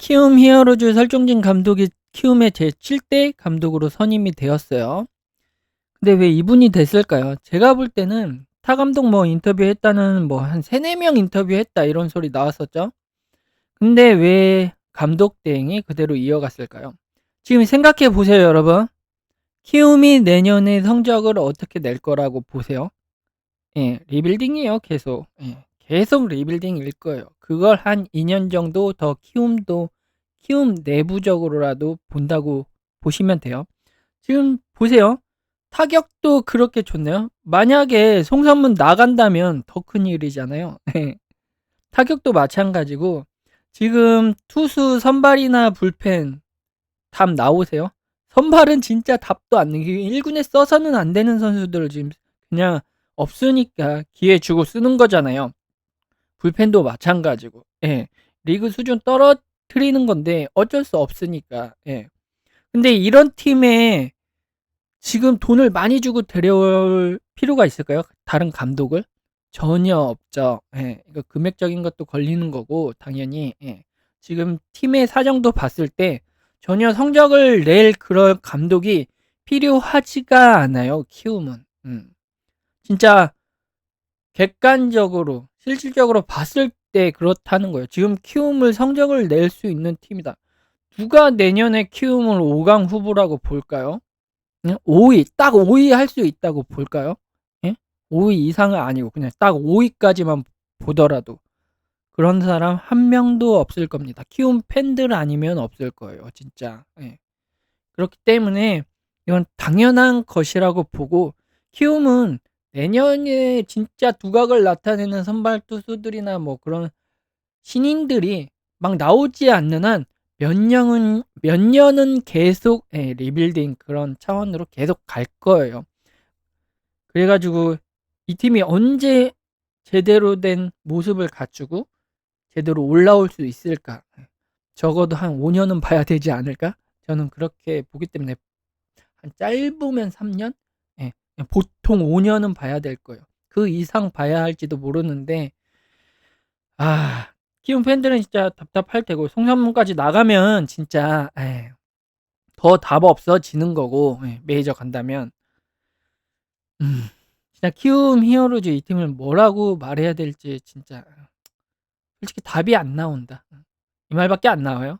키움 히어로즈 설종진 감독이 키움의 제7대 감독으로 선임이 되었어요. 근데 왜 이분이 됐을까요? 제가 볼 때는 타 감독 뭐 인터뷰했다는 뭐 한 3, 4명 인터뷰했다 이런 소리 나왔었죠. 근데 왜 감독 대행이 그대로 이어갔을까요? 지금 생각해 보세요, 여러분. 키움이 내년에 성적을 어떻게 낼 거라고 보세요? 예, 리빌딩이에요, 계속. 예, 계속 리빌딩일 거예요. 그걸 한 2년 정도 더 키움도 키움 내부적으로라도 본다고 보시면 돼요. 지금 보세요. 타격도 그렇게 좋네요. 만약에 송선문 나간다면 더 큰 일이잖아요. 예. 타격도 마찬가지고 지금 투수 선발이나 불펜 답 나오세요? 선발은 진짜 답도 안 내기 1군에 써서는 안 되는 선수들을 지금 그냥 없으니까 기회 주고 쓰는 거잖아요. 불펜도 마찬가지고. 예. 리그 수준 떨어뜨리는 건데 어쩔 수 없으니까. 예. 근데 이런 팀에 지금 돈을 많이 주고 데려올 필요가 있을까요? 다른 감독을? 전혀 없죠. 예. 이거 금액적인 것도 걸리는 거고 당연히 예. 지금 팀의 사정도 봤을 때 전혀 성적을 낼 그런 감독이 필요하지가 않아요. 키움은. 음. 진짜 객관적으로 실질적으로 봤을 때 그렇다는 거예요. 지금 키움을 성적을 낼 수 있는 팀이다. 누가 내년에 키움을 5강 후보라고 볼까요? 5위, 딱 5위 할 수 있다고 볼까요? 예? 5위 이상은 아니고 그냥 딱 5위까지만 보더라도 그런 사람 한 명도 없을 겁니다. 키움 팬들 아니면 없을 거예요, 진짜. 예. 그렇기 때문에 이건 당연한 것이라고 보고 키움은 내년에 진짜 두각을 나타내는 선발 투수들이나 뭐 그런 신인들이 막 나오지 않는 한 몇 년은 몇 년은 계속 예, 리빌딩 그런 차원으로 계속 갈 거예요. 그래가지고 이 팀이 언제 제대로 된 모습을 갖추고 제대로 올라올 수 있을까? 적어도 한 5년은 봐야 되지 않을까? 저는 그렇게 보기 때문에 한 짧으면 3년? 예, 보통 5년은 봐야 될 거예요. 그 이상 봐야 할지도 모르는데 아 키움 팬들은 진짜 답답할 테고 송선문까지 나가면 진짜 더답 없어지는 거고 예, 메이저 간다면 음, 진짜 키움 히어로즈 이 팀을 뭐라고 말해야 될지 진짜 솔직히 답이 안 나온다. 이 말밖에 안 나와요.